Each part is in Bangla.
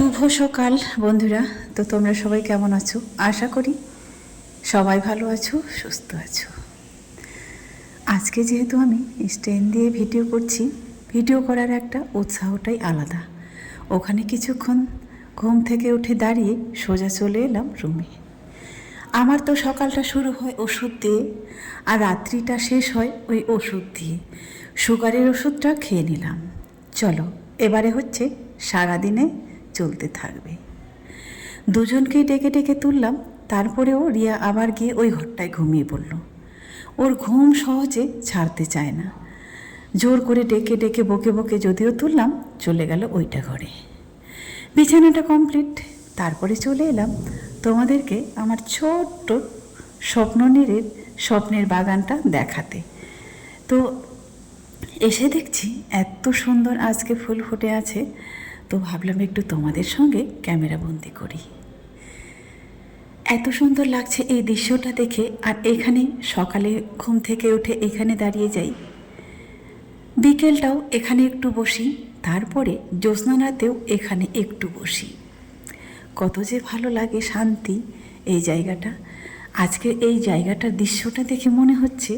শুভ সকাল, বন্ধুরা। তো তোমরা সবাই কেমন আছো? আশা করি সবাই ভালো আছো, সুস্থ আছো। আজকে যেহেতু আমি স্ট্যান্ড দিয়ে ভিডিও করছি, ভিডিও করার একটা উৎসাহটাই আলাদা। ওখানে কিছুক্ষণ ঘুম থেকে উঠে দাঁড়িয়ে সোজা চলে এলাম রুমে। আমার তো সকালটা শুরু হয় ওষুধ দিয়ে, আর রাত্রিটা শেষ হয় ওই ওষুধ দিয়ে। সুগারের ওষুধটা খেয়ে নিলাম। চলো, এবারে হচ্ছে সারাদিনে চলতে থাকবে। দুজনকেই ডেকে ডেকে তুললাম, তারপরেও রিয়া আবার গিয়ে ওই ঘরটায় ঘুমিয়ে পড়ল। ওর ঘুম সহজে ছাড়তে চায় না। জোর করে ডেকে ডেকে বকে বকে যদিও তুললাম, চলে গেল ওইটা ঘরে। বিছানাটা কমপ্লিট, তারপরে চলে এলাম তোমাদেরকে আমার ছোট্ট স্বপ্ন স্বপ্ননীরের স্বপ্নের বাগানটা দেখাতে। তো এসে দেখছি এত সুন্দর আজকে ফুল ফুটে আছে। তো ভাবলাম একটু তোমাদের সঙ্গে ক্যামেরা বন্দি করি। এত সুন্দর লাগছে এই দৃশ্যটা দেখে, আর এখানে সকালে ঘুম থেকে উঠে এখানে দাঁড়িয়ে যাই। বিকেলটাও এখানে একটু বসি, তারপরে জ্যোৎস্নারাতেও এখানে একটু বসি। কত যে ভালো লাগে শান্তি এই জায়গাটা। আজকে এই জায়গাটার দৃশ্যটা দেখে মনে হচ্ছে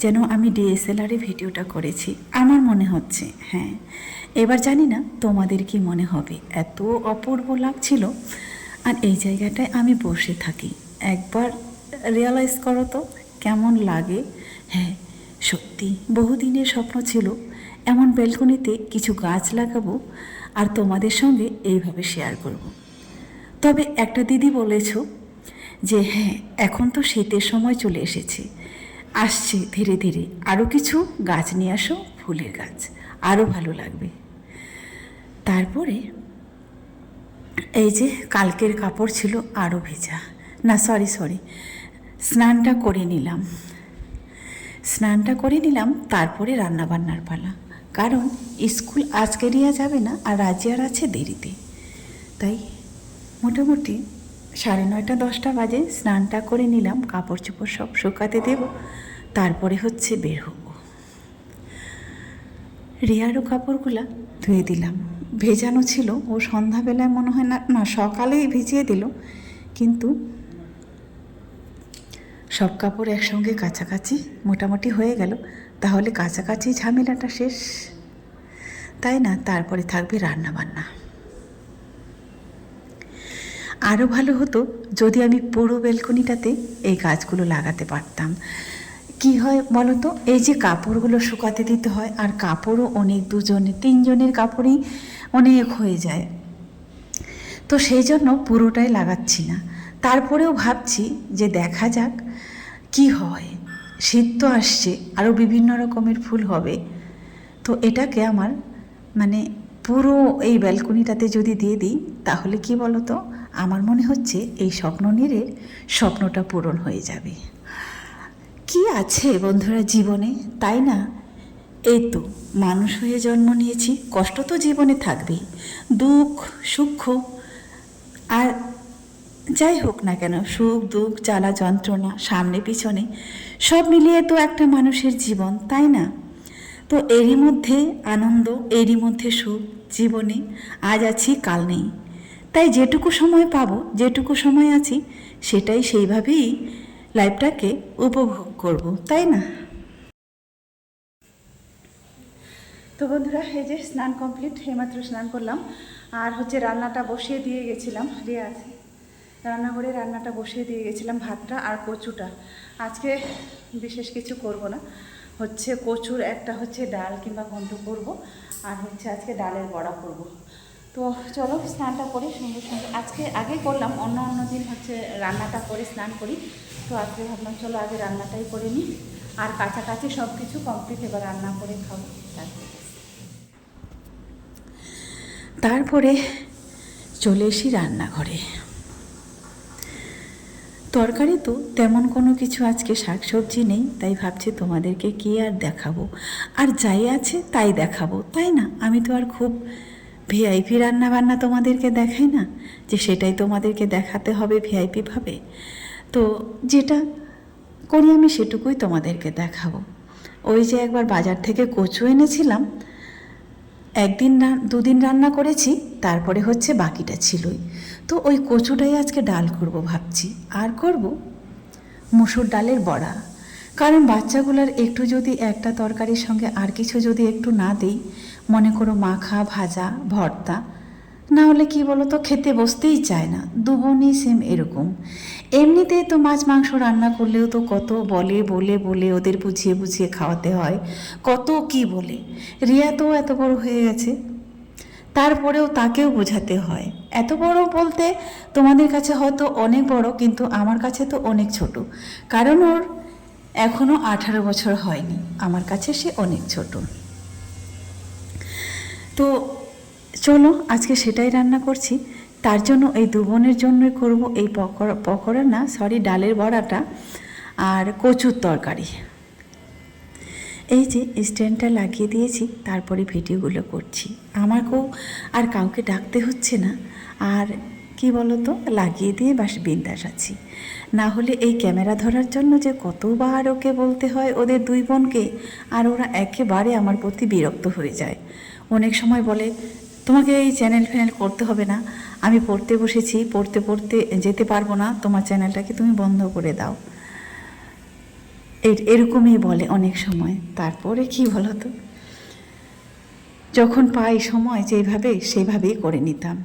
যেন আমি ডিএসএলআরে ভিডিওটা করেছি। আমার মনে হচ্ছে হ্যাঁ। এবার জানি না তোমাদের কি মনে হবে। এত অপূর্ব লাগছিল। আর এই জায়গাটায় আমি বসে থাকি। একবার রিয়ালাইজ করো তো, কেমন লাগে। হ্যাঁ সত্যি বহুদিনের স্বপ্ন ছিল, এমন বেলকনিতে কিছু গাছ লাগাবো আর তোমাদের সঙ্গে এইভাবে শেয়ার করব। তবে একটা দিদি বলেছ যে হ্যাঁ এখন তো শীতের সময় চলে এসেছে। আসছে ধীরে ধীরে। আরও কিছু গাছ নিয়ে আসো, ফুলের গাছ। আরও ভালো লাগবে। তারপরে এই যে কালকের কাপড় ছিল আরও ভেজা। না সরি সরি স্নানটা করে নিলাম। স্নানটা করে নিলাম, তারপরে রান্নাবান্নার পালা। কারণ স্কুল আজকে নিয়ে যাবে না আর রাজিয়ার আছে দেরিতে। তাই মোটামুটি সাড়ে নয়টা, দশটা বাজে স্নানটা করে নিলাম কাপড় চোপড় সব শুকাতে দেব, তারপরে হচ্ছে বের হব। রিয়ারও কাপড়গুলা ধুয়ে দিলাম। ভেজানো ছিল, ও সন্ধ্যাবেলায় মনে হয় না না, সকালেই ভিজিয়ে দিল, কিন্তু সব কাপড় একসঙ্গে কাছাকাছি মোটামুটি হয়ে গেল, তাহলে কাছাকাছি ঝামেলাটা শেষ। তাই না? তারপরে থাকবে রান্না বান্না আরও ভালো হতো যদি আমি পুরো বেলকনিটাতে এই গাছগুলো লাগাতে পারতাম। কি হয় বলো তো এই যে কাপড়গুলো শুকাতে দিতে হয় আর কাপড়ও অনেক দুজনে, তিনজনের কাপড়ই অনেক হয়ে যায়। তো সেই জন্য পুরোটাই লাগাচ্ছি না। তারপরেও ভাবছি যে দেখা যাক কি হয়। শীত তো আসছে আরও বিভিন্ন রকমের ফুল হবে। তো এটাকে আমার মানে পুরো এই ব্যালকনিটাতে যদি দিয়ে দিই, তাহলে কি বলো তো আমার মনে হচ্ছে এই স্বপ্ন নীরের স্বপ্নটা পূরণ হয়ে যাবে। কি আছে বন্ধুরা জীবনে? তাই না? এই তো, মানুষ হয়ে জন্ম নিয়েছি, কষ্ট তো জীবনে থাকবেই। দুঃখ, সুখ, আর যাই হোক না কেন, সুখ, দুঃখ, জ্বালা, যন্ত্রণা, সামনে, পিছনে, সব মিলিয়ে তো একটা মানুষের জীবন, তাই না? তো এরই মধ্যে আনন্দ, এরই মধ্যে সুখ, জীবনে আজ আছি, কাল নেই। তাই যেটুকু সময় পাবো, যেটুকু সময় আছি, সেটাই সেইভাবেই লাইফটাকে উপভোগ করব, তাই না? তো বন্ধুরা, এই যে স্নান কমপ্লিট, এইমাত্র স্নান করলাম। আর হচ্ছে রান্নাটা বসিয়ে দিয়ে গেছিলাম রিয়া আছে। রান্নাঘরে রান্নাটা বসিয়ে দিয়ে গেছিলাম, ভাতটা আর কচুটা। আজকে বিশেষ কিছু করব না। হচ্ছে কচুর একটা হচ্ছে ডাল কিংবা ঘন্ট করব, আর হচ্ছে আজকে ডালের বড়া করব। তো চলো স্নানটা করি সুন্দর সুন্দর আজকে আগে করলাম, অন্য অন্য দিন হচ্ছে রান্নাটা করে, স্নান করি। তো আজকে ভাবলাম চলো আগে রান্নাটাই করে নিই। আর কাছাকাছি সব কিছু কমপ্লিট এবার রান্না করে খাব। তারপরে চলে এসি রান্নাঘরে। তরকারি তো তেমন কোনো কিছু আজকে শাকসবজি নেই, তাই ভাবছি তোমাদেরকে কি আর দেখাবো। আর যাই আছে তাই দেখাবো, তাই না? আমি তো আর খুব ভিআইপি রান্না বান্না তোমাদেরকে দেখাই না? যে সেটাই তোমাদেরকে দেখাতে হবে ভিআইপি ভাবে। তো যেটা করি আমি সেটুকুই তোমাদেরকে দেখাবো। ওই যে একবার বাজার থেকে কচু এনেছিলাম। একদিন দুদিন রান্না করেছি, তারপরে হচ্ছে বাকিটা ছিলই। তো ওই কচুটাই আজকে ডাল করব ভাবছি। আর করব মুসুর ডালের বড়া। কারণ বাচ্চাগুলোর একটু যদি একটা তরকারির সঙ্গে আর কিছু যদি একটু না দিই মনে করো মাখা, ভাজা, ভর্তা, না হলে কি বলো তো খেতে বসতেই চায় না দুবনই সেম এরকম। এমনিতেই তো মাছ, মাংস রান্না করলেও তো কত বলে বলে বলে ওদের বুঝিয়ে বুঝিয়ে খাওয়াতে হয়, কত কি বলে। রিয়া তো এত বড় হয়ে গেছে। তারপরেও তাকেও বোঝাতে হয়। এত বড় বলতে তোমাদের কাছে হয়তো অনেক বড়, কিন্তু আমার কাছে তো অনেক ছোট। কারণ ওর এখনও আঠারো বছর হয়নি, আমার কাছে সে অনেক ছোট। তো চলো, আজকে সেটাই রান্না করছি। তার জন্য এই দু বোনের জন্যই করব এই পকোড়া পকোড়া না সরি ডালের বড়াটা আর কচুর তরকারি। এই যে স্ট্যান্ডটা লাগিয়ে দিয়েছি, তারপরে ভিডিওগুলো করছি। আমাকেও আর কাউকে ডাকতে হচ্ছে না। আর কি বলো তো লাগিয়ে দিয়ে বাস বিন্দাস আছি। না হলে এই ক্যামেরা ধরার জন্য যে কতবার ওকে বলতে হয় ওদের দুই বোনকে, আর ওরা একেবারে আমার প্রতি বিরক্ত হয়ে যায়। অনেক সময় বলে, তোমাকে এই চ্যানেল ফ্যানেল করতে হবে না। আমি পড়তে বসেছি, পড়তে পড়তে যেতে পারব না। তোমার চ্যানেলটাকে তুমি বন্ধ করে দাও। এর- এরকমই বলে অনেক সময়। তারপরে কি বলতো? যখন পাই সময়, যেভাবে, সেভাবেই করে নিতাম।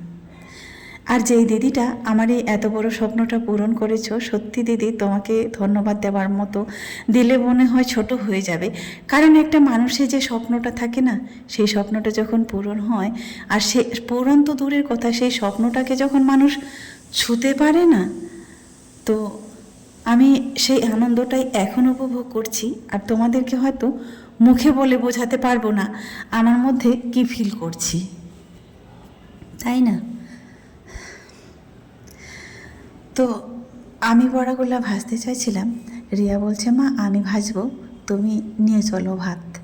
আর যেই দিদিটা আমার এই এত বড় স্বপ্নটা পূরণ করেছ, সত্যি দিদি তোমাকে ধন্যবাদ দেওয়ার মতো দিলে মনে হয় ছোট হয়ে যাবে। কারণ একটা মানুষের যে স্বপ্নটা থাকে না, সেই স্বপ্নটা যখন পূরণ হয়, আর সে পূরণ তো দূরের কথা, সেই স্বপ্নটাকে যখন মানুষ ছুতে পারে না, তো আমি সেই আনন্দটাই এখন উপভোগ করছি, আর তোমাদেরকে হয়তো মুখে বলে বোঝাতে পারব না, আমার মধ্যে কি ফিল করছি। তাই না? তো আমি বড়াগুলা ভাজতে চাইছিলাম। রিয়া বলছে, মা, আমি ভাজবো। তুমি নিয়ে চলো ভাত।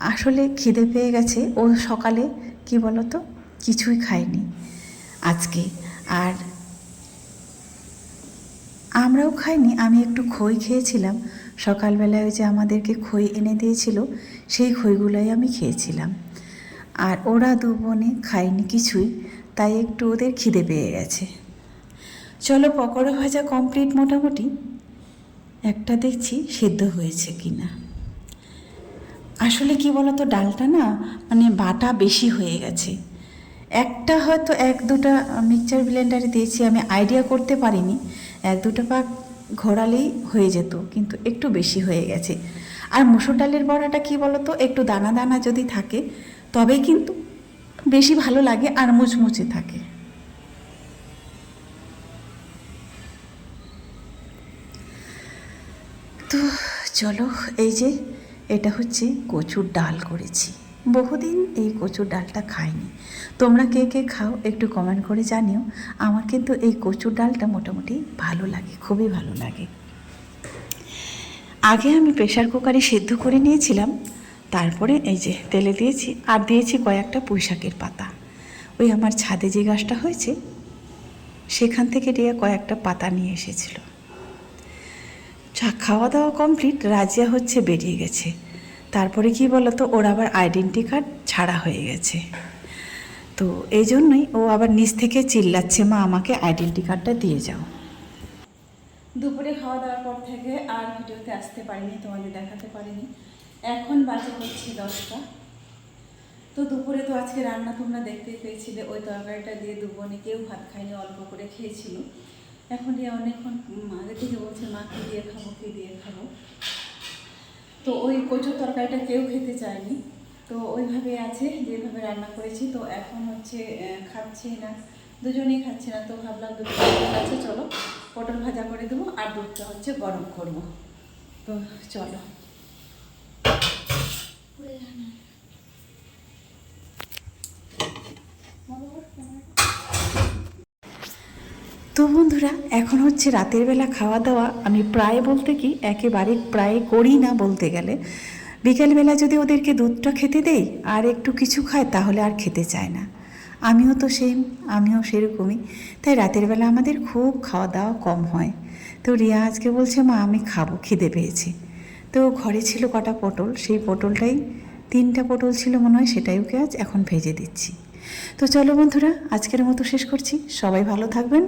আসলে খিদে পেয়ে গেছে। ও সকালে, কি বলো তো কিছুই খায়নি আজকে। আর আমরাও খাইনি, আমি একটু খই খেয়েছিলাম। সকালবেলায় যে আমাদেরকে খই এনে দিয়েছিল, সেই খইগুলোই আমি খেয়েছিলাম। আর ওরা দু বোনে খায়নি কিছুই, তাই একটু ওদের খিদে পেয়ে গেছে। চলো পকোড়া ভাজা কমপ্লিট মোটামুটি। একটা দেখছি সিদ্ধ হয়েছে কি না আসলে কি বলতো, ডালটা না মানে বাটা বেশি হয়ে গেছে। একটা হয়তো এক দুটা মিক্সচার ব্লেন্ডারে দিয়েছি, আমি আইডিয়া করতে পারিনি। এক দুটো পাক ঘোরালেই হয়ে যেত, কিন্তু একটু বেশি হয়ে গেছে। আর মুসুর ডালের বড়াটা কি বলতো, একটু দানা দানা যদি থাকে, তবেই কিন্তু বেশি ভালো লাগে আর মুচমুচে থাকে। তো চলো, এই যে এটা হচ্ছে কচুর ডাল করেছি। বহুদিন এই কচুর ডালটা খাইনি। তোমরা কে কে খাও একটু কমেন্ট করে জানিও। আমার কিন্তু এই কচুর ডালটা মোটামুটি ভালো লাগে, খুবই ভালো লাগে। আগে আমি প্রেশার কুকারে সেদ্ধ করে নিয়েছিলাম, তারপরে এই যে তেলে দিয়েছি, আর দিয়েছি কয়েকটা পুঁইশাকের পাতা। ওই আমার ছাদে যে গাছটা হয়েছে, সেখান থেকে দিয়ে কয়েকটা পাতা নিয়ে এসেছিল। চা খাওয়া দাওয়া কমপ্লিট রাজিয়া হচ্ছে বেরিয়ে গেছে। তারপরে কি বলতো, ওর আবার আইডেন্টি কার্ড ছাড়া হয়ে গেছে। তো এই জন্যই ও আবার নিচ থেকে চিল্লাচ্ছে, মা, আমাকে আইডেন্টি কার্ডটা দিয়ে যাও। দুপুরে খাওয়া দাওয়ার পর থেকে আর ভিডিওতে আসতে পারিনি, তোমাদের দেখাতে পারিনি। এখন বাজে হচ্ছে দশটা। তো দুপুরে তো আজকে রান্না তোমরা দেখতেই পেয়েছিলে, ওই তরকারিটা দিয়ে দুবনে কেউ ভাত খায়নি, অল্প করে খেয়েছিল। এখন দিয়ে অনেকক্ষণ আগে থেকে বলছে, মা, কী দিয়ে খাব, কী দিয়ে খাব? তো ওই কচুর তরকারিটা কেউ খেতে চায়নি। তো ওইভাবে আছে, যেভাবে রান্না করেছি। তো এখন হচ্ছে খাচ্ছে না, দুজনেই খাচ্ছে না। তো ভাবলাম দুটো আছে, চলো। পটল ভাজা করে দেবো, আর দুধটা হচ্ছে গরম করব। তো চলো। তো বন্ধুরা, এখন হচ্ছে রাতের বেলা খাওয়া দাওয়া আমি প্রায় বলতে কি, একেবারে প্রায় করি না বলতে গেলে। বিকেলবেলা যদি ওদেরকে দুধটা খেতে দেই, আর একটু কিছু খায়, তাহলে আর খেতে চায় না। আমিও তো সেম আমিও সেরকমই। তাই রাতের বেলা আমাদের খুব খাওয়া দাওয়া কম হয়। তো রিয়া আজকে বলছে, মা, আমি খাব, খিদে পেয়েছি। তো ঘরে ছিল কটা পটল, সেই পটলটাই, তিনটা পটল ছিল মনে হয়, সেটাই ওকে আজ এখন ভেজে দিচ্ছি। তো চলো বন্ধুরা, আজকের মতো শেষ করছি। সবাই ভালো থাকবেন।